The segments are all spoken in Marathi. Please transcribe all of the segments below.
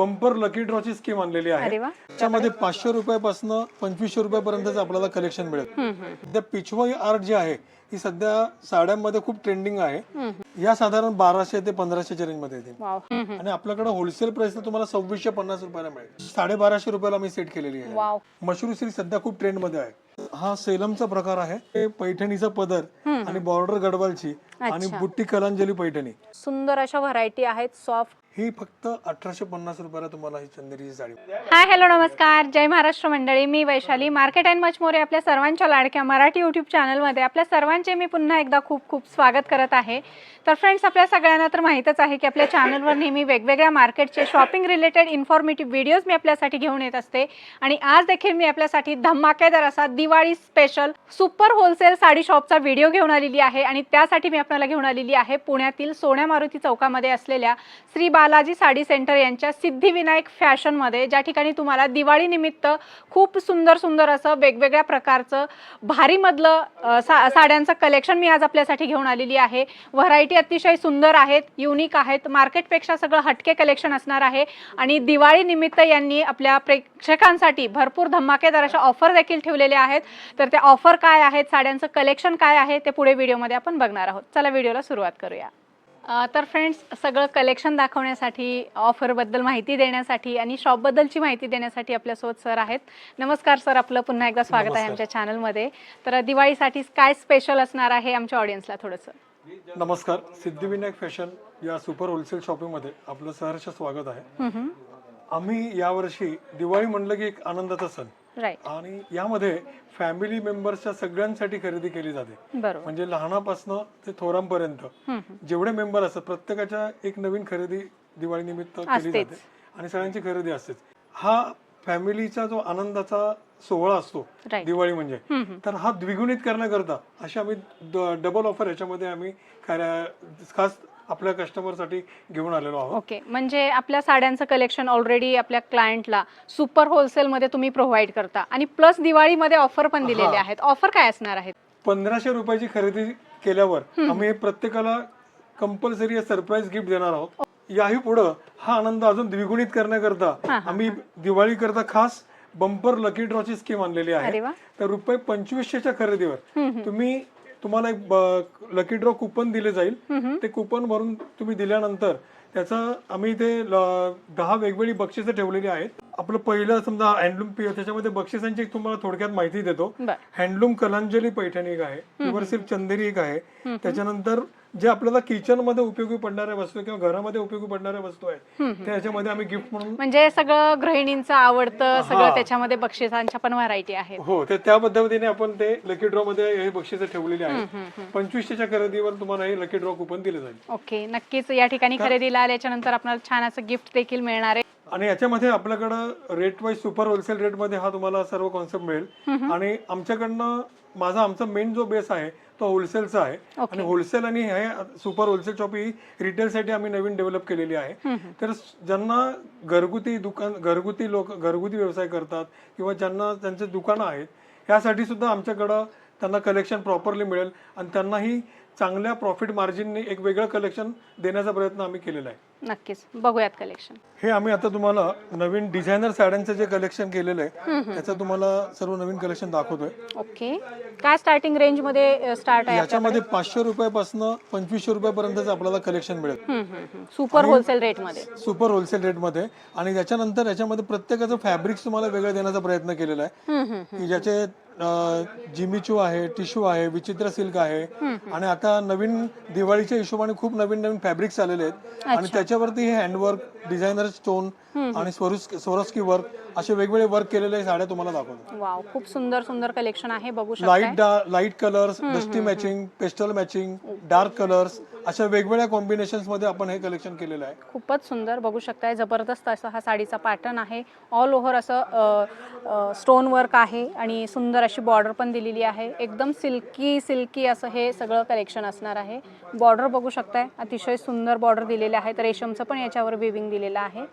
बंपर लकी ड्रॉची स्कीम आणलेली आहे. अरे वा. त्याच्यामध्ये पाचशे रुपयापासून पंचवीसशे रुपयापर्यंतच आपल्याला कलेक्शन मिळेल. हम्म, हम्म. सध्या पिछवाई आर्ट जी आहे ही सध्या साड्यांमध्ये खूप ट्रेंडिंग आहे. या साधारण बाराशे ते पंधराशेच्या रेंजमध्ये येतील वाव हम्म, हम्म. आणि आपल्याकडे होलसेल प्राइस तुम्हाला सव्वीसशे पन्नास रुपयाला मिळेल. साडेबाराशे रुपयाला मी सेट केलेली आहे. वाव मशरूम सिल्क सध्या खूप ट्रेंडमध्ये आहे. हा सेलमचा प्रकार आहे. हे पैठणीचा पदर आणि बॉर्डर गडवालची आणि बुट्टी कलांजली पैठणी. सुंदर अशा व्हरायटी आहेत सॉफ्ट ही फक्त अठराशे पन्नास रुपयाला तुम्हाला ही चंदेरीची साडी. हाय हॅलो नमस्कार. जय महाराष्ट्र मंडळी. मी Vaishali. Market and much more आपल्या सर्वांच्या लाडक्या मराठी यूट्यूब चॅनलमध्ये आपल्या सर्वांचे मी पुन्हा एकदा खूप खूप स्वागत करत आहे. तर फ्रेंड्स आपल्या सगळ्यांना तर माहीतच आहे की आपल्या चॅनलवर नेहमी वेगवेगळ्या मार्केटचे शॉपिंग रिलेटेड इन्फॉर्मेटिव्ह व्हिडिओज मी आपल्यासाठी घेऊन येत असते. आणि आज देखील मी आपल्यासाठी धमाकेदार असा Diwali special super wholesale sari शॉपचा व्हिडिओ घेऊन आलेली आहे. आणि त्यासाठी मी आपल्याला घेऊन आलेली आहे पुण्यातील सोन्या मारुती चौकामध्ये असलेल्या श्री बालाजी साडी सेंटर यांच्या सिद्धिविनायक फॅशनमध्ये ज्या ठिकाणी तुम्हाला दिवाळीनिमित्त खूप सुंदर सुंदर असं वेगवेगळ्या प्रकारचं भारीमधलं सा साड्यांचं कलेक्शन मी आज आपल्यासाठी घेऊन आलेली आहे. व्हरायटी अतिशय सुंदर आहेत युनिक आहेत मार्केटपेक्षा सगळं हटके कलेक्शन असणार आहे. आणि दिवाळीनिमित्त यांनी आपल्या प्रेक्षकांसाठी भरपूर धमाकेदार अशा ऑफर देखील ठेवलेल्या आहेत. तर त्या ऑफर काय आहेत साड्यांचं कलेक्शन काय आहे ते पुढे व्हिडिओमध्ये आपण बघणार आहोत. चला व्हिडिओला सुरुवात करूया. तर फ्रेंड्स सगळं कलेक्शन दाखवण्यासाठी ऑफरबद्दल माहिती देण्यासाठी आणि शॉपबद्दलची माहिती देण्यासाठी आपल्यासोबत सर आहेत. नमस्कार सर आपलं पुन्हा एकदा स्वागत आहे. आमच्या चॅनलमध्ये तर दिवाळीसाठी काय स्पेशल असणार आहे आमच्या ऑडियन्सला थोडंसं? नमस्कार. सिद्धिविनायक फॅशन या सुपर होलसेल शॉपिंगमध्ये आपलं सहर्ष स्वागत आहे. आम्ही यावर्षी दिवाळी म्हणलं की एक आनंदाचा सण. राईट आणि यामध्ये फॅमिली मेंबर्सच्या सगळ्यांसाठी खरेदी केली जाते बरोबर म्हणजे लहानापासनं ते थोरांपर्यंत हम्म, जेवढे मेंबर असतात प्रत्येकाच्या एक नवीन खरेदी दिवाळी निमित्त केली असतेच. जाते आणि सगळ्यांची खरेदी असतेच हा फॅमिलीचा जो आनंदाचा सोहळा असतो Right. दिवाळी म्हणजे हम्म, हम्म. तर हा द्विगुणित करण्याकरता अशी आम्ही डबल ऑफर याच्यामध्ये आम्ही खास आपल्या कस्टमरसाठी घेऊन आलेलो आहोत. ओके. म्हणजे आपल्या साड्यांचं कलेक्शन ऑलरेडी आपल्या क्लायंटला सुपर होलसेलमध्ये तुम्ही प्रोव्हाइड करता. आणि प्लस दिवाळीमध्ये ऑफर पण दिलेले हा. आहेत. ऑफर काय असणार आहेत? पंधराशे रुपयाची खरेदी केल्यावर आम्ही प्रत्येकाला कंपल्सरी सरप्राईज गिफ्ट देणार आहोत. याही पुढं हा आनंद अजून द्विगुणित करण्याकरता आम्ही दिवाळी करता खास बंपर लकी ड्रॉची स्कीम आणलेली अरे आहे वा. तर रुपये पंचवीसशेच्या खरेदीवर तुम्ही तुम्हाला एक लकी ड्रॉ कुपन दिले जाईल. ते कुपन भरून तुम्ही दिल्यानंतर त्याचं आम्ही ते ल- दहा वेगवेगळी बक्षिसं ठेवलेली आहेत. आपलं पहिलं समजा हँडलूम त्याच्यामध्ये बक्षिसांची तुम्हाला थोडक्यात माहिती देतो. हँडलूम कलांजली पैठणी एक आहे प्युअर सिल्क चंदेरी एक आहे. त्याच्यानंतर जे आपल्याला किचनमध्ये उपयोगी पडणाऱ्या वस्तू किंवा घरामध्ये उपयोगी पडणाऱ्या वस्तू आहेत त्या ह्याच्यामध्ये आम्ही गिफ्ट म्हणून म्हणजे सगळं गृहिणींचं आवडतं सगळं. त्याच्यामध्ये बक्षिसांच्या पण व्हरायटी आहेत. हो ते त्या पद्धतीने आपण ते लकी ड्रॉ मध्ये हे बक्षिसं ठेवलेली आहेत. पंचवीसशेच्या खरेदीवर तुम्हाला हे लकी ड्रॉ कुपन दिले जाईल. ओके नक्कीच. या ठिकाणी खरेदीला आल्याच्यानंतर आपल्याला छान असं गिफ्ट देखील मिळणार आहे. आणि याच्यामध्ये आपल्याकडं रेट वाईज सुपर होलसेल रेटमध्ये हा तुम्हाला सर्व कॉन्सेप्ट मिळेल. आणि आमच्याकडनं माझा आमचा मेन जो बेस आहे तो होलसेलचा आहे. आणि होलसेल आणि हे सुपर होलसेल शॉप ही रिटेल साठी आम्ही नवीन डेव्हलप केलेली आहे. तर ज्यांना घरगुती दुकान घरगुती लोक घरगुती व्यवसाय करतात किंवा ज्यांना त्यांचे दुकानं आहेत यासाठी सुद्धा आमच्याकडं त्यांना कलेक्शन प्रॉपरली मिळेल. आणि त्यांनाही चांगल्या प्रॉफिट मार्जिनने एक वेगळं कलेक्शन देण्याचा प्रयत्न आम्ही केलेला आहे. नक्कीच. बघूयात कलेक्शन हे आम्ही आता तुम्हाला नवीन डिझायनर साड्यांचं जे कलेक्शन केलेलं आहे त्याचं तुम्हाला सर्व नवीन कलेक्शन दाखवतोय. ओके. काय स्टार्टिंग रेंजमध्ये स्टार्ट आहे याच्यामध्ये पाचशे रुपयापासून पंचवीसशे रुपयापर्यंतच आपल्याला कलेक्शन मिळेल. सुपर होलसेल रेटमध्ये. सुपर होलसेल रेटमध्ये आणि त्याच्यानंतर याच्यामध्ये प्रत्येकाचं फॅब्रिक्स तुम्हाला वेगळं देण्याचा प्रयत्न केलेला आहे. हम्म, हम्म. की ज्याचे जिमिचू आहे टिश्यू आहे विचित्र सिल्क आहे. आणि आता नवीन दिवाळीच्या हिशोबाने खूप नवीन नवीन फॅब्रिक्स आलेले आहेत. आणि त्याच्यावरती हे हँडवर्क डिझायनर स्टोन आणि स्वरोस्की वर्क असे वेगवेगळे वर्क केलेले साड्या तुम्हाला दाखवतो. वाव खूप सुंदर सुंदर कलेक्शन आहे बघू शकता light light colours dusty matching pastel matching dark colours अशा वेगवेगळ्या कॉम्बिनेशन्समध्ये आपण हे कलेक्शन केलेलं आहे. खूपच सुंदर बघू शकताय जबरदस्त असं हा साडीचा पॅटर्न आहे. ऑल ओव्हर असं स्टोन वर्क आहे आणि सुंदर अशी बॉर्डर पण दिलेली आहे. एकदम सिल्की सिल्की असं हे सगळं कलेक्शन असणार आहे. बॉर्डर बघू शकताय अतिशय सुंदर बॉर्डर दिलेले आहेत. रेशमचं पण याच्यावर विविंग दिलेलं आहे.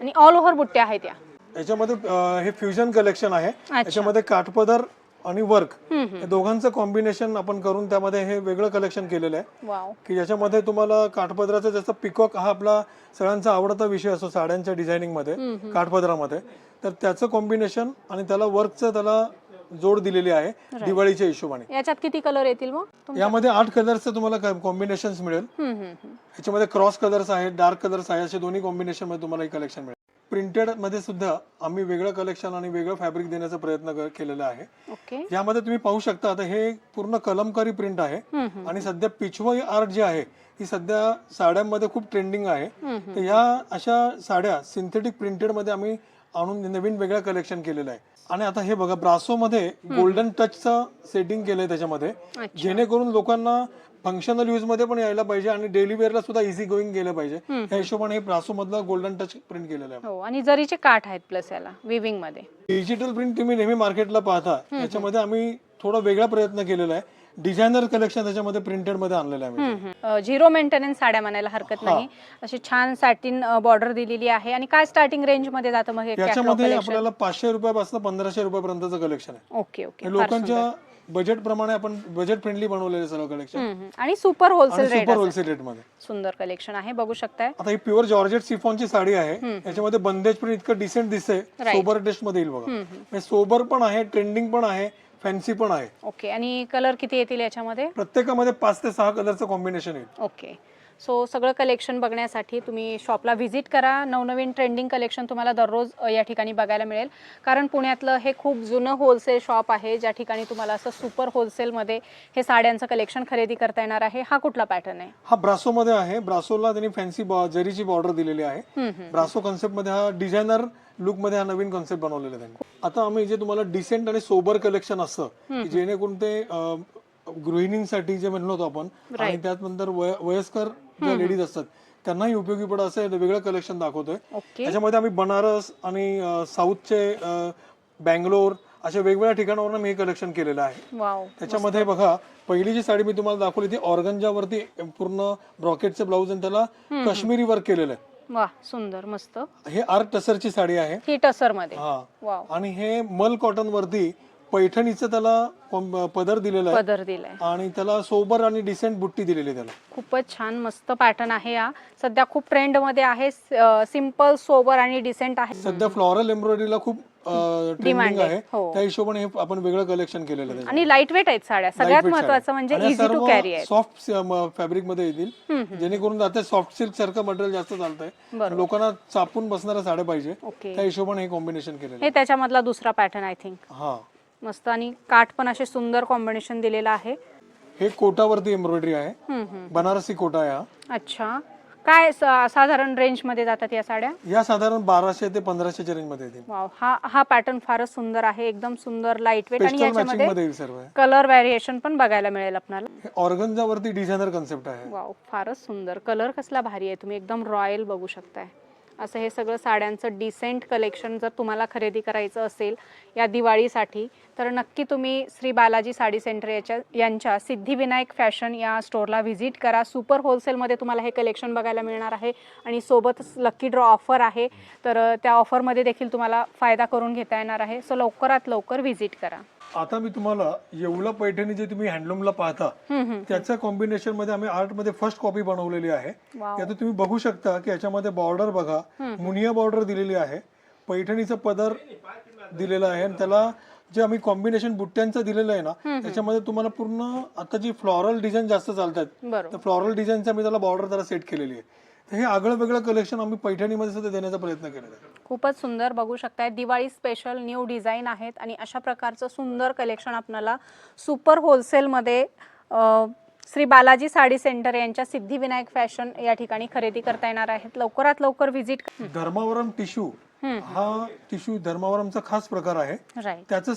आणि ऑल ओव्हर बुट्ट्या आहेत या. याच्यामध्ये अं, हे फ्युजन कलेक्शन आहे. याच्यामध्ये काठपदर आणि वर्क या दोघांचं कॉम्बिनेशन आपण करून त्यामध्ये हे वेगळं कलेक्शन केलेलं आहे. वाव की ज्याच्यामध्ये तुम्हाला काठपदराचा जसं पिकॉक हा आपला सगळ्यांचा आवडता विषय असतो साड्यांच्या डिझायनिंगमध्ये काठपदरामध्ये. तर त्याचं कॉम्बिनेशन आणि त्याला वर्कचं त्याला जोड दिलेली आहे दिवाळीच्या हिशोबाने. याच्यात किती कलर येतील मग तुम- यामध्ये आठ कलर्सचं तुम्हाला कॉम्बिनेशन मिळेल. हम्म, हम्म, हम्म. याच्यामध्ये क्रॉस कलर्स आहेत डार्क कलर्स आहे असे दोन्ही कॉम्बिनेशनमध्ये तुम्हाला हे कलेक्शन मिळेल. प्रिंटेडमध्ये सुद्धा आम्ही वेगळं कलेक्शन आणि वेगळं फॅब्रिक देण्याचा प्रयत्न केलेला आहे. ओके यामध्ये तुम्ही पाहू शकता आता हे पूर्ण कलमकारी प्रिंट आहे. आणि सध्या पिछवाई आर्ट जे आहे ही सध्या साड्यांमध्ये खूप ट्रेंडिंग आहे. तर ह्या अशा साड्या सिंथेटिक प्रिंटेडमध्ये आम्ही आणून नवीन वेगळं कलेक्शन केलेलं आहे. आणि आता हे बघा ब्रासो मध्ये गोल्डन टचचं सेटिंग केलंय त्याच्यामध्ये. जेणेकरून लोकांना फंक्शनल यूजमध्ये पण यायला पाहिजे आणि डेली वेअरला सुद्धा इझी गोईंग गेलं पाहिजे. या हिशोबाने हे ब्रासो मधलं गोल्डन टच प्रिंट केलेलं आहे. हो आणि जरीचे काठ आहेत प्लस याला विविंगमध्ये. डिजिटल प्रिंट तुम्ही नेहमी मार्केटला पाहता. याच्यामध्ये आम्ही थोडा वेगळा प्रयत्न केलेला आहे. डिझायनर कलेक्शन त्याच्यामध्ये प्रिंटेडमध्ये आणलेलं आहे. झिरो मेंटेनन्स साड्या म्हणायला हरकत नाही. अशी छान सॅटिन बॉर्डर दिलेली आहे. आणि काय स्टार्टिंग रेंजमध्ये जातं मग हे याच्यामध्ये? आपल्याला पाचशे रुपयापासून पंधराशे रुपयापर्यंतचं कलेक्शन आहे. Okay okay. लोकांच्या बजेट प्रमाणे आपण बजेट फ्रेंडली बनवलेले सर्व कलेक्शन हम्म, हम्म. आणि super wholesale rate super wholesale रेटमध्ये. सुंदर कलेक्शन आहे बघू शकताय. आता ही प्युअर जॉर्जेट सिफॉनची साडी आहे. याच्यामध्ये बंदेज पण इतकं डिसेंट दिसतंय. सोबर टेस्टमध्ये येईल बघा. सोबर पण आहे ट्रेंडिंग पण आहे फॅन्सी पण आहे. ओके आणि कलर किती येतील याच्यामध्ये? प्रत्येकामध्ये पाच ते सहा कलरचं कॉम्बिनेशन येईल. ओके सो सगळं कलेक्शन बघण्यासाठी तुम्ही शॉपला व्हिजिट करा. नवनवीन ट्रेंडिंग कलेक्शन तुम्हाला दररोज या ठिकाणी बघायला मिळेल. कारण पुण्यातलं हे खूप जुनं होलसेल शॉप आहे. ज्या ठिकाणी तुम्हाला असं सुपर होलसेलमध्ये हे साड्यांचं कलेक्शन खरेदी करता येणार आहे. हा कुठला पॅटर्न आहे? हा ब्रासो मध्ये आहे. ब्रासोला त्यांनी फॅन्सी जरीची बॉर्डर दिलेली आहे. ब्रासो कॉन्सेप्टमध्ये हा डिझायनर लुकमध्ये हा नवीन कॉन्सेप्ट बनवलेला त्यांनी. आता आम्ही जे तुम्हाला डिसेंट आणि सोबर कलेक्शन असतं जेणेकरून ते गृहिणींसाठी जे म्हणलो होतो आपण आणि त्यानंतर वय- वयस्कर ज्या लेडीज असतात त्यांनाही उपयोगी पडत असं वेगळं कलेक्शन दाखवतोय. त्याच्यामध्ये आम्ही बनारस आणि साऊथचे बँगलोर अशा वेगवेगळ्या ठिकाणावरून मी हे कलेक्शन केलेलं आहे. त्याच्यामध्ये बघा पहिली जी साडी मी तुम्हाला दाखवली ती ऑर्गनजावरती पूर्ण ब्रॉकेटचे ब्लाऊज आणि त्याला काश्मीरी वर्क केलेलं आहे. वा सुंदर मस्त. हे आर्ट टसरची साडी आहे. ही टसरमध्ये हा आणि हे मल कॉटन वरती पैठणीचं त्याला पदर दिलेला आहे. पदर दिलाय. आणि त्याला सोबर आणि डिसेंट बुट्टी दिलेली आहे त्याला. खूपच छान मस्त पॅटर्न आहे हा. सध्या खूप ट्रेंडमध्ये आहे सिंपल सोबर आणि डिसेंट आहे. सध्या फ्लॉरल एम्ब्रॉयडरीला खूप ट्रेंडिंग आहे. हो. त्या हिशोबाने हे आपण वेगळं कलेक्शन केलेलं आहे. आणि लाइट वेट आहेत साड्या. सगळ्यात महत्वाचं म्हणजे इझी टू कॅरी आहे सॉफ्ट फॅब्रिकमध्ये येतील. जेणेकरून आता सॉफ्ट सिल्क सारखं मटेरियल जास्त चालतंय. लोकांना चापून बसणाऱ्या साड्या पाहिजे. ओके. त्या हिशोबाने हे कॉम्बिनेशन केलेलं हे त्याच्यामधला दुसरा पॅटर्न आय थिंक आहे. हा. मस्त आणि काठ पण असे सुंदर कॉम्बिनेशन दिलेलं आहे. हे कोटावरती एम्ब्रॉयडरी आहे. बनारसी कोटा आहे हा अच्छा. काय सा- साधारण रेंजमध्ये जातात या साड्या? या साधारण बाराशे ते पंधराशेच्या रेंजमध्ये वाव हा हा पॅटर्न फारच सुंदर आहे. एकदम सुंदर लाइट वेट आणि पेस्टल मॅचिंग याच्यामध्ये मध्ये येईल सर्व. हे. कलर व्हॅरिएशन पण बघायला मिळेल आपल्याला हे ऑर्गनजावरती डिझायनर कन्सेप्ट आहे. वाव फारच सुंदर. कलर कसला भारी आहे. तुम्ही एकदम रॉयल बघू शकताय. असं हे सगळं साड्यांचं डिसेंट कलेक्शन जर तुम्हाला खरेदी करायचं असेल या दिवाळीसाठी तर नक्की तुम्ही श्री बालाजी साडी सेंटर याच्या यांच्या सिद्धिविनायक फॅशन या स्टोअरला व्हिजिट करा. सुपर होलसेलमध्ये तुम्हाला हे कलेक्शन बघायला मिळणार आहे आणि सोबतच लक्की ड्रॉ ऑफर आहे. तर त्या ऑफरमध्ये देखील तुम्हाला फायदा करून घेता येणार आहे. सो लवकरात लवकर व्हिजिट करा. आता मी तुम्हाला येवला पैठणी जे तुम्ही हँडलूमला पाहता. त्याच्या कॉम्बिनेशनमध्ये आम्ही आर्टमध्ये फर्स्ट कॉपी बनवलेली आहे. आता तुम्ही बघू शकता की याच्यामध्ये बॉर्डर बघा मुनिया बॉर्डर दिलेली आहे. पैठणीचं पदर दिलेलं आहे आणि त्याला जे आम्ही कॉम्बिनेशन बुट्ट्यांचं दिलेलं आहे ना त्याच्यामध्ये तुम्हाला पूर्ण आता जी फ्लॉरल डिझाईन जास्त चालतात तर फ्लॉरल डिझाईनचं मी त्याला बॉर्डर त्याला सेट केलेली आहे. तर हे आगळं वेगळं कलेक्शन आम्ही पैठणीमध्ये सुद्धा देण्याचा प्रयत्न केलेला आहे. खूपच सुंदर बघू शकताय. दिवाळी स्पेशल न्यू डिझाईन आहेत आणि अशा प्रकारचं सुंदर कलेक्शन आपल्याला सुपर होलसेलमध्ये श्री बालाजी साडी सेंटर यांच्या सिद्धिविनायक फॅशन या ठिकाणी खरेदी करता येणार आहेत. लवकरात लवकर व्हिजिट धर्मावरम टिश्यू हा टिश्यू धर्मावरमचा खास प्रकार आहे. त्याचं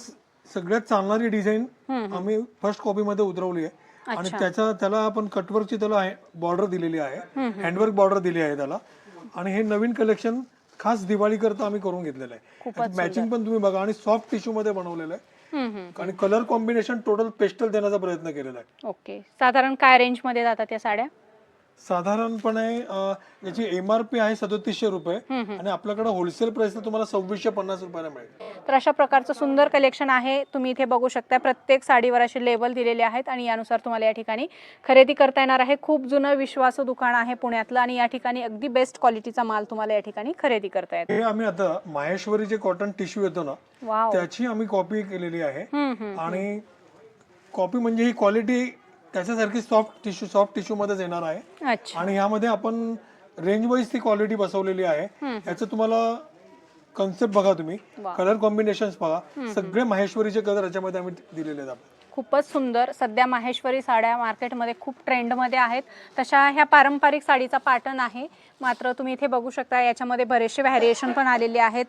सगळ्यात चालणारी डिझाईन आम्ही फर्स्ट कॉपी मध्ये उतरवली आहे. आणि त्याच्या त्याला आपण कटवर्कची त्याला बॉर्डर दिलेली आहे. हँडवर्क बॉर्डर दिली आहे त्याला. आणि हे नवीन कलेक्शन खास दिवाळी करता आम्ही करून घेतलेलं आहे. मॅचिंग पण तुम्ही बघा आणि सॉफ्ट टिश्यू मध्ये बनवलेलं आहे. आणि कलर कॉम्बिनेशन टोटल पेस्टल देण्याचा प्रयत्न केलेला आहे. ओके साधारण काय रेंजमध्ये जातात या साड्या? साधारणपणे अं, याची एमआरपी आहे सदोतीसशे रुपये आणि आपल्याकडे होलसेल प्राइसला तुम्हाला सव्वीसशे पन्नास रुपयाला मिळेल. तर अशा प्रकारचं सुंदर कलेक्शन आहे. तुम्ही इथे बघू शकता प्रत्येक साडीवर असे लेबल दिलेले आहेत आणि यानुसार तुम्हाला या ठिकाणी खरेदी करता येणार आहे. खूप जुनं विश्वासू दुकान आहे पुण्यातलं आणि या ठिकाणी अगदी बेस्ट क्वालिटीचा माल तुम्हाला या ठिकाणी खरेदी करता येतो. हे आम्ही आता माहेश्वरी जे कॉटन टिश्यू येतो ना वाव. त्याची आम्ही कॉपी केलेली आहे. हम्म, हम्म. आणि कॉपी म्हणजे ही क्वालिटी त्याच्यासारखी सॉफ्ट टिश्यू सॉफ्ट टिश्यू मध्येच येणार आहे. अच्छा. आणि यामध्ये आपण रेंज वाईज ती क्वालिटी बसवलेली आहे. याचं तुम्हाला कन्सेप्ट बघा तुम्ही. वा. कलर कॉम्बिनेशन बघा. सगळे माहेश्वरीचे कलर याच्यामध्ये आम्ही दिलेले आहेत आपल्याला. खूपच सुंदर. सध्या माहेश्वरी साड्या मार्केटमध्ये खूप ट्रेंडमध्ये आहेत. तशा ह्या पारंपरिक साडीचा पॅटर्न आहे. मात्र तुम्ही इथे बघू शकता याच्यामध्ये बरेचसे व्हॅरिएशन पण आलेले आहेत.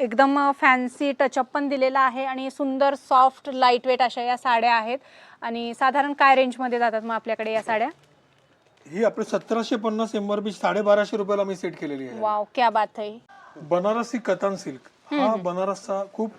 एकदम फॅन्सी टचअप पण दिलेला आहे आणि सुंदर सॉफ्ट लाइट वेट अशा या साड्या आहेत. आणि साधारण काय रेंजमध्ये जातात मग आपल्याकडे या साड्या? ही आपली सतराशे पन्नास एमआरपी साडेबाराशे रुपयाला आम्ही सेट केलेली आहे. वाव क्या बात आहे बनारसी कतान सिल्क. हा बनारसचा खूप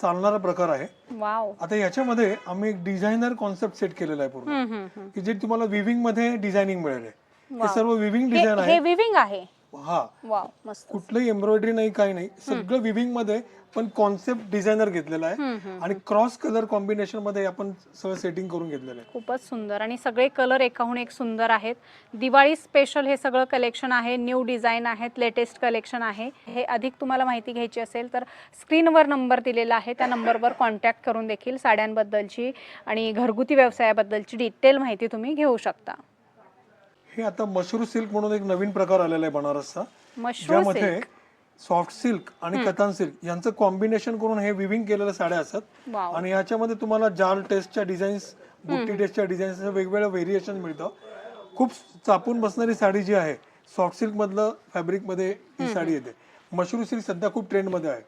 चालणारा प्रकार आहे. वाव. आता याच्यामध्ये आम्ही एक डिझायनर कॉन्सेप्ट सेट केलेला आहे पूर्ण. हम्म, हम्म, हम्म. की जे तुम्हाला विविंगमध्ये डिझायनिंग मिळेल. हे सर्व विविंग डिझाईन हे आहे हे विविंग आहे. हा. वाव मस्त. कुठलंही एम्ब्रॉयडरी नाही काही नाही. सगळं विविंगमध्ये पण कॉन्सेप्ट डिझायनर घेतलेला आहे. आणि क्रॉस कलर कॉम्बिनेशनमध्ये आपण सगळं सेटिंग करून घेतलेलं आहे. खूपच सुंदर. आणि सगळे कलर एकाहून एक सुंदर आहेत. दिवाळी स्पेशल हे सगळं कलेक्शन आहे. न्यू डिझाईन आहेत. लेटेस्ट कलेक्शन आहे. हे अधिक तुम्हाला माहिती घ्यायची असेल तर स्क्रीनवर नंबर दिलेला आहे. त्या नंबरवर कॉन्टॅक्ट करून देखील साड्यांबद्दलची आणि घरगुती व्यवसायाबद्दलची डिटेल माहिती तुम्ही घेऊ शकता. हे आता मशरू सिल्क म्हणून एक नवीन प्रकार आलेला आहे बनारसचा. मशरूम ज्यामध्ये सॉफ्ट सिल्क आणि कतान सिल्क यांचं कॉम्बिनेशन करून हे विविंग केलेल्या साड्या असतात. आणि याच्यामध्ये तुम्हाला जाल टेस्टच्या डिझाईन्स बुट्टी टेस्टच्या डिझाईन्स वेगवेगळ्या व्हेरिएशन मिळतं. खूप चापून बसणारी साडी जी आहे सॉफ्ट सिल्क मधलं फॅब्रिकमध्ये ही साडी येते. मशरू सिल्क सध्या खूप ट्रेंडमध्ये आहे.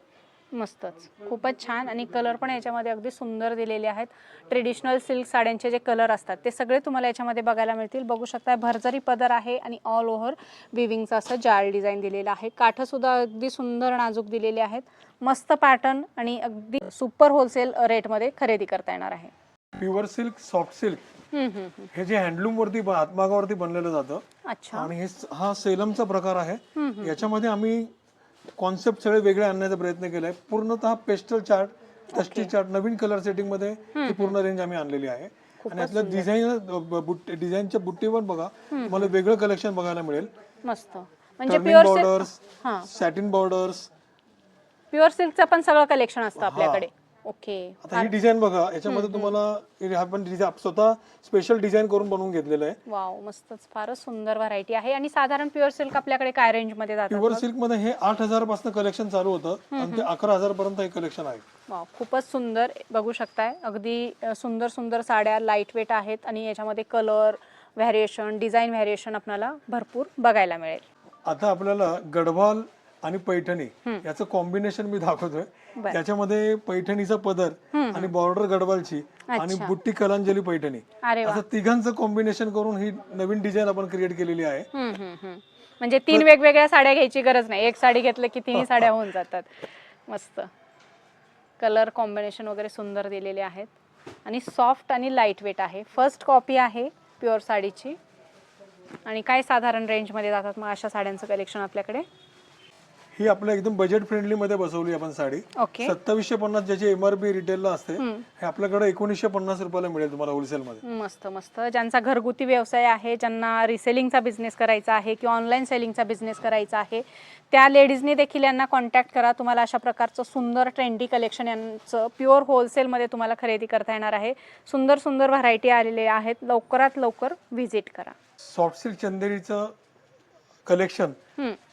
मस्तच. खूपच छान. आणि कलर पण याच्यामध्ये अगदी सुंदर दिलेले आहेत. ट्रेडिशनल सिल्क साड्यांचे जे कलर असतात ते सगळे तुम्हाला याच्यामध्ये बघायला मिळतील. बघू शकता भरजरी पदर आहे आणि ऑल ओव्हर विविंगचं असं जाळ डिझाईन दिलेलं आहे. काठंसुद्धा अगदी सुंदर नाजूक दिलेले आहेत. मस्त पॅटर्न आणि अगदी सुपर होलसेल रेटमध्ये खरेदी करता येणार आहे. Pure silk soft silk. हे जे हँडलूम वरती हातमागावरती बनलेलं जातं. अच्छा. आणि हे हा सेलमचा प्रकार आहे. याच्यामध्ये आम्ही कॉन्सेप्ट सगळे वेगळे आणण्याचा प्रयत्न केलाय. पूर्णतः पेस्टल चार्ट टस्टी चार्ट नवीन कलर सेटिंगमध्ये ही पूर्ण रेंज आम्ही आणलेली आहे. आणि यातलं डिझाईन डिझाईनच्या बुट्टीवर बघा तुम्हाला वेगळं कलेक्शन बघायला मिळेल. मस्त. म्हणजे प्युअर बॉर्डर्स हां. सॅटिन बॉर्डर्स प्युअर सिल्कचं पण सगळं कलेक्शन असतं आपल्याकडे. ओके. आता ही डिझाईन बघा याच्यामध्ये तुम्हाला हे आपण डिझाईन स्वतः स्पेशल डिझाईन करून बनवून घेतलेलं आहे. वाव मस्तच. फारच सुंदर व्हरायटी आहे. आणि साधारण प्युअर सिल्क आपल्याकडे काय रेंजमध्ये जातात प्युअर सिल्कमध्ये हे आठ हजारपासून कलेक्शन चालू होतं आणि ते अकरा हजार पर्यंत हे कलेक्शन आहे. खूपच सुंदर बघू शकताय. अगदी सुंदर सुंदर साड्या लाइट वेट आहेत आणि याच्यामध्ये कलर व्हॅरिएशन डिझाईन व्हॅरिएशन आपल्याला भरपूर बघायला मिळेल. आता आपल्याला गढवाल आणि पैठणी याचं कॉम्बिनेशन मी दाखवतोय. त्याच्यामध्ये पैठणीचा पदर आणि बॉर्डर गढवालची आणि बुट्टी कलांजली पैठणी. असं तिघांचं कॉम्बिनेशन करून ही नवीन डिझाईन आपण क्रिएट केलेली आहे. म्हणजे तीन वेगवेगळ्या साड्या घ्यायची गरज नाही. एक साडी घेतलं की तिन्ही साड्या होऊन जातात. मस्त. कलर कॉम्बिनेशन वगैरे सुंदर दिलेले आहेत. आणि सॉफ्ट आणि लाइट वेट आहे. फर्स्ट कॉपी आहे प्युअर साडीची. आणि काय साधारण रेंजमध्ये जातात मग अशा साड्यांचं कलेक्शन आपल्याकडे? ही आपल्या एकदम बजेट फ्रेंडली मध्ये बसवली आपण साडी. ओके सत्तावीसशे पन्नास ज्याची एमआरपी रिटेलला असते हे आपल्याकडे एकोणीसशे पन्नास रुपयाला मिळेल तुम्हाला होलसेल मध्ये. मस्त मस्त. ज्यांचा घरगुती व्यवसाय आहे ज्यांना रिसेलिंगचा बिझनेस करायचा आहे किंवा ऑनलाईन सेलिंगचा बिझनेस करायचा आहे त्या लेडीजनी देखील यांना कॉन्टॅक्ट करा. तुम्हाला अशा प्रकारचं सुंदर ट्रेंडी कलेक्शन यांचं प्युअर होलसेलमध्ये तुम्हाला खरेदी करता येणार आहे. सुंदर सुंदर व्हरायटी आलेले आहेत. लवकरात लवकर व्हिजिट करा. सॉफ्ट सिल्क चंदेरीचं कलेक्शन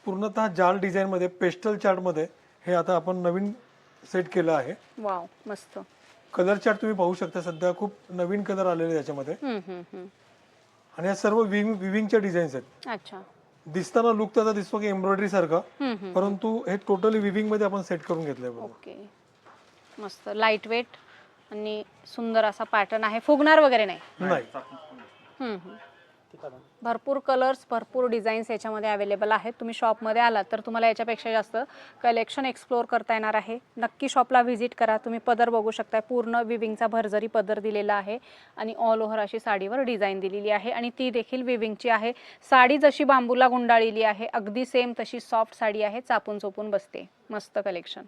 पूर्णतः जाल डिझाईन मध्ये पेस्टल चार्टमध्ये हे आता आपण नवीन सेट केलं आहे. वाव मस्त. कलर चार्ट तुम्ही पाहू शकता सध्या खूप नवीन कलर आलेले याच्यामध्ये. हम्म, हम्म, हम्म. आणि या सर्व विविंग विविंगच्या डिझाईन्स आहेत. अच्छा. दिसताना लुक त्याचा दिसतो की एम्ब्रॉयडरी सारखं. परंतु हे टोटली विविंगमध्ये आपण सेट करून घेतलंय ओके. मस्त. लाइट वेट आणि सुंदर असा पॅटर्न आहे. फुगणार वगैरे नाही. भरपूर कलर्स भरपूर डिझाईन्स याच्यामध्ये अवेलेबल आहेत. तुम्ही शॉपमध्ये आलात तर तुम्हाला याच्यापेक्षा जास्त कलेक्शन एक्सप्लोअर करता येणार आहे. नक्की शॉपला व्हिजिट करा. तुम्ही पदर बघू शकता पूर्ण विविंगचा भरजरी पदर दिलेला आहे आणि ऑल ओव्हर अशी साडीवर डिझाईन दिलेली आहे आणि ती देखील विविंगची आहे. साडी जशी बांबूला गुंडाळलेली आहे अगदी सेम तशी सॉफ्ट साडी आहे. चापून चोपून बसते. मस्त कलेक्शन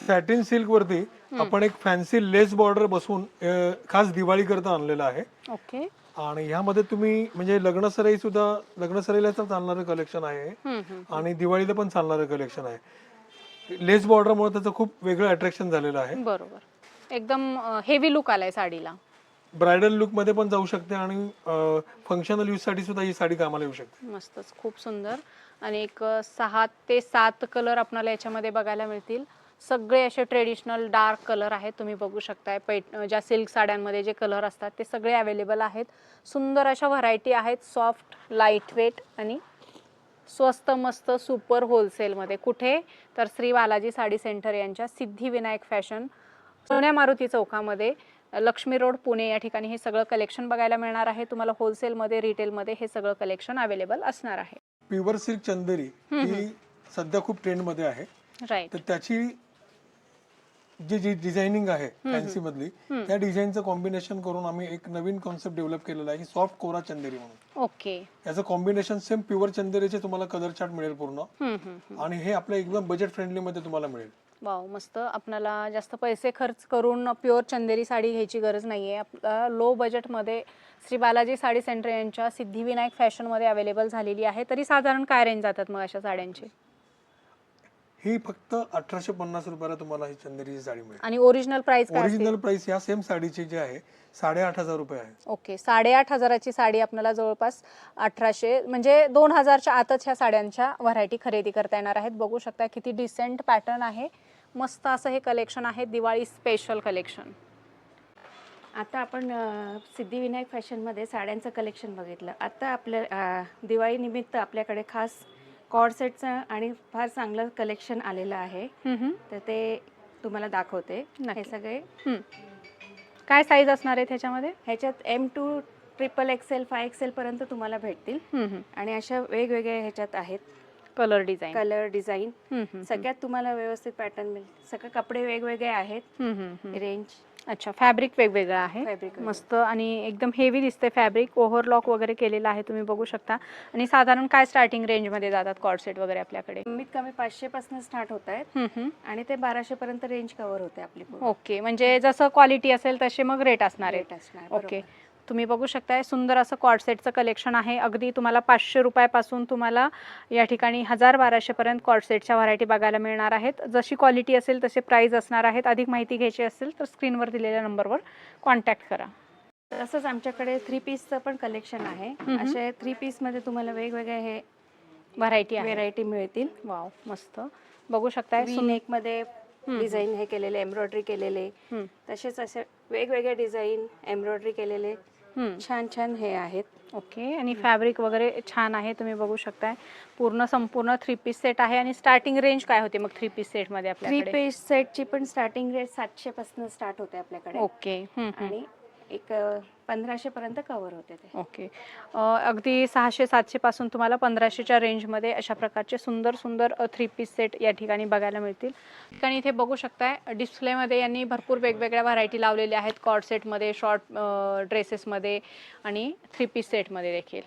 सॅटिन सिल्क वरती आपण एक फॅन्सी लेस बॉर्डर बसवून अं, खास दिवाळी करता आणलेला आहे. ओके आणि ह्यामध्ये तुम्ही म्हणजे लग्नसराई सुद्धा लग्नसराईला तर चालणारं कलेक्शन आहे. आणि दिवाळीला पण चालणारं कलेक्शन आहे. लेस बॉर्डरमुळे त्याचं खूप वेगळं अट्रॅक्शन झालेलं आहे. बरोबर. एकदम हेवी लुक आलाय साडीला. ब्रायडल लुकमध्ये पण जाऊ शकते आणि फंक्शनल यूजसाठी सुद्धा ही साडी कामाला येऊ शकते. मस्तच खूप सुंदर. आणि एक सहा ते सात कलर आपल्याला याच्यामध्ये बघायला मिळतील. सगळे असे ट्रेडिशनल डार्क कलर आहेत तुम्ही बघू शकताय. पैठ अ, ज्या सिल्क साड्यांमध्ये जे कलर असतात ते सगळे अवेलेबल आहेत. सुंदर अशा व्हरायटी आहेत सॉफ्ट लाइट वेट आणि स्वस्त मस्त सुपर होलसेलमध्ये कुठे? तर श्री बालाजी साडी सेंटर यांच्या सिद्धिविनायक फॅशन सोन्या मारुती चौकामध्ये. लक्ष्मी रोड पुणे या ठिकाणी हे सगळं कलेक्शन बघायला मिळणार आहे. तुम्हाला होलसेलमध्ये रिटेलमध्ये हे सगळं कलेक्शन अवेलेबल असणार आहे. प्युअर सिल्क चंदेरी ही सध्या खूप ट्रेंडमध्ये आहे. राईट तर त्याची जी जी डिझायनिंग आहे फॅन्सी मधली त्या डिझाईनचं कॉम्बिनेशन करून आम्ही एक नवीन कॉन्सेप्ट डेव्हलप केलेला आहे सॉफ्ट कोरा चंदेरी म्हणून. ओके. याचं कॉम्बिनेशन सेम प्युअर चंदेरीचे तुम्हाला कलर चार्ट मिळेल पूर्ण. आणि हे आपल्या एकदम बजेट फ्रेंडली मध्ये तुम्हाला मिळेल. वाव मस्त. आपल्याला जास्त पैसे खर्च करून प्युअर चंदेरी साडी घ्यायची गरज नाही आहे आपला लो बजेटमध्ये श्री बालाजी साडी सेंटर यांच्या सिद्धिविनायक फॅशनमध्ये अवेलेबल झालेली आहे. तरी साधारण काय रेंज जातात मग अशा साड्यांची? ही फक्त अठराशे पन्नास रुपयाला तुम्हाला ही चंदेरीची साडी मिळेल. आणि ओरिजिनल प्राइस काय? ओरिजिनल प्राइस या सेम साडीची जी आहे साडेआठ हजार रुपये आहे ओके साडेआठ हजाराची साडी आपल्याला जवळपास अठराशे म्हणजे दोन हजारच्या आतच ह्या साड्यांच्या व्हरायटी खरेदी करता येणार आहेत. बघू शकता किती डिसेंट पॅटर्न आहे. मस्त असं हे कलेक्शन आहे दिवाळी स्पेशल कलेक्शन आता आपण सिद्धिविनायक फॅशनमध्ये साड्यांचं कलेक्शन बघितलं. आता आपल्या दिवाळीनिमित्त आपल्याकडे खास कॉड सेटचं आणि फार चांगलं कलेक्शन आलेलं आहे. तर ते तुम्हाला दाखवते. हे. सगळे काय साईज असणार आहे त्याच्यामध्ये ह्याच्यात M to triple XL five XL पर्यंत तुम्हाला भेटतील. आणि अशा वेगवेगळ्या ह्याच्यात आहेत. कलर डिझाईन कलर डिझाईन सगळ्यात तुम्हाला व्यवस्थित पॅटर्न मिळेल सगळे कपडे वेगवेगळे आहेत. रेंज अच्छा फॅब्रिक वेगवेगळं आहे. फॅब्रिक मस्त आणि एकदम हेवी दिसते फॅब्रिक ओव्हरलॉक वगैरे केलेलं आहे तुम्ही बघू शकता. आणि साधारण काय स्टार्टिंग रेंजमध्ये जातात कॉर्डसेट वगैरे आपल्याकडे? कमीत कमी पाचशे पासून स्टार्ट होत आहेत. हम्म, हम्म. आणि ते बाराशे पर्यंत रेंज कव्हर होते आपली पूर्ण. ओके म्हणजे जसं क्वालिटी असेल तसे मग रेट असणार आहे Rate असणार, बरोबर. तुम्ही बघू शकताय सुंदर असं कॉर्डसेटचं कलेक्शन आहे. अगदी तुम्हाला पाचशे रुपयापासून तुम्हाला या ठिकाणी हजार बाराशेपर्यंत कॉर्डसेटच्या व्हरायटी बघायला मिळणार आहेत. जशी क्वालिटी असेल तसे प्राईज असणार आहेत. अधिक माहिती घ्यायची असेल तर स्क्रीनवर दिलेल्या नंबरवर कॉन्टॅक्ट करा. तसंच आमच्याकडे थ्री पीसचं पण कलेक्शन आहे. असे थ्री पीसमध्ये तुम्हाला वेगवेगळे हे व्हरायटी व्हेरायटी मिळतील. वाव मस्त. बघू नेकमध्ये डिझाईन हे केलेले एम्ब्रॉयडरी केलेले. तसेच असे वेगवेगळे डिझाईन एम्ब्रॉयडरी केलेले. हम्म. छान छान हे आहेत ओके आणि फॅब्रिक वगैरे छान आहे तुम्ही बघू शकताय पूर्ण संपूर्ण थ्री पीस सेट आहे आणि स्टार्टिंग रेंज काय होते मग थ्री पीस सेटमध्ये थ्री आपल्याकडे पीस सेटची पण स्टार्टिंग रेट सातशे पासून स्टार्ट होते आपल्याकडे ओके हम्म, हम्म. आणि एक पंधराशेपर्यंत कवर होते ते. ओके. अगदी सहाशे सातशे पासून तुम्हाला पंधराशेच्या रेंजमध्ये अशा प्रकारचे सुंदर सुंदर थ्री पीस सेट या ठिकाणी बघायला मिळतील. ठिकाणी इथे बघू शकताय डिस्प्लेमध्ये यांनी भरपूर वेगवेगळ्या व्हरायटी लावलेल्या आहेत. कॉर्ड सेटमध्ये शॉर्ट ड्रेसेसमध्ये आणि थ्री पीस सेटमध्ये देखील.